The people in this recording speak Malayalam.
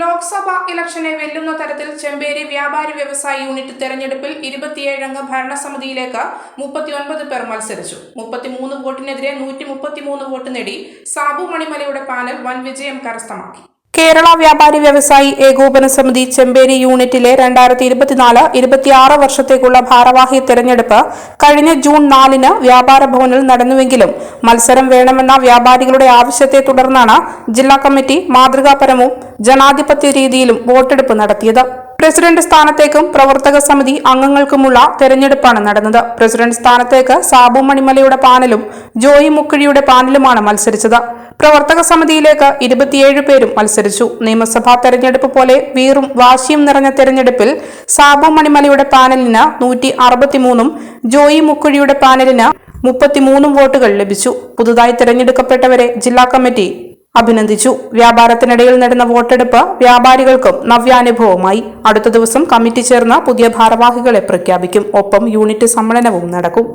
ലോക്സഭാ ഇലക്ഷനെ വെല്ലുന്ന തരത്തിൽ ചെമ്പേരി വ്യാപാരി വ്യവസായി യൂണിറ്റ് തെരഞ്ഞെടുപ്പിൽ ഇരുപത്തിയേഴംഗ ഭരണസമിതിയിലേക്ക് മുപ്പത്തിയൊൻപത് പേർ മത്സരിച്ചു. മുപ്പത്തിമൂന്ന് വോട്ടിനെതിരെ നൂറ്റി മുപ്പത്തിമൂന്ന് വോട്ട് നേടി സാബു മണിമലയുടെ പാനൽ വൻ വിജയം കരസ്ഥമാക്കി. കേരള വ്യാപാരി വ്യവസായി ഏകോപന സമിതി ചെമ്പേരി യൂണിറ്റിലെ രണ്ടായിരത്തി ഇരുപത്തിനാല് ഇരുപത്തിയാറ് വർഷത്തേക്കുള്ള ഭാരവാഹി തെരഞ്ഞെടുപ്പ് കഴിഞ്ഞ ജൂൺ നാലിന് വ്യാപാര ഭവനിൽ നടന്നുവെങ്കിലും മത്സരം വേണമെന്ന വ്യാപാരികളുടെ ആവശ്യത്തെ തുടർന്നാണ് ജില്ലാ കമ്മിറ്റി മാതൃകാപരവും ജനാധിപത്യ രീതിയിലും വോട്ടെടുപ്പ് നടത്തിയത്. പ്രസിഡന്റ് സ്ഥാനത്തേക്കും പ്രവർത്തക സമിതി അംഗങ്ങൾക്കുമുള്ള തെരഞ്ഞെടുപ്പാണ് നടന്നത്. പ്രസിഡന്റ് സ്ഥാനത്തേക്ക് സാബു മണിമലയുടെ പാനലും ജോയി മുക്കിഴിയുടെ പാനലുമാണ് മത്സരിച്ചത്. പ്രവർത്തക സമിതിയിലേക്ക് ഇരുപത്തിയേഴ് പേരും മത്സരിച്ചു. നിയമസഭാ തെരഞ്ഞെടുപ്പ് പോലെ വീറും വാശിയും നിറഞ്ഞ തെരഞ്ഞെടുപ്പിൽ സാബു മണിമലയുടെ പാനലിന് നൂറ്റി അറുപത്തിമൂന്നും ജോയി മുക്കുഴിയുടെ പാനലിന് മുപ്പത്തിമൂന്നും വോട്ടുകൾ ലഭിച്ചു. പുതുതായി തെരഞ്ഞെടുക്കപ്പെട്ടവരെ ജില്ലാ കമ്മിറ്റി അഭിനന്ദിച്ചു. വ്യാപാരത്തിനിടയിൽ നടന്ന വോട്ടെടുപ്പ് വ്യാപാരികൾക്കും നവ്യാനുഭവമായി. അടുത്ത ദിവസം കമ്മിറ്റി ചേർന്ന പുതിയ ഭാരവാഹികളെ പ്രഖ്യാപിക്കും. ഒപ്പം യൂണിറ്റ് സമ്മേളനവും നടക്കും.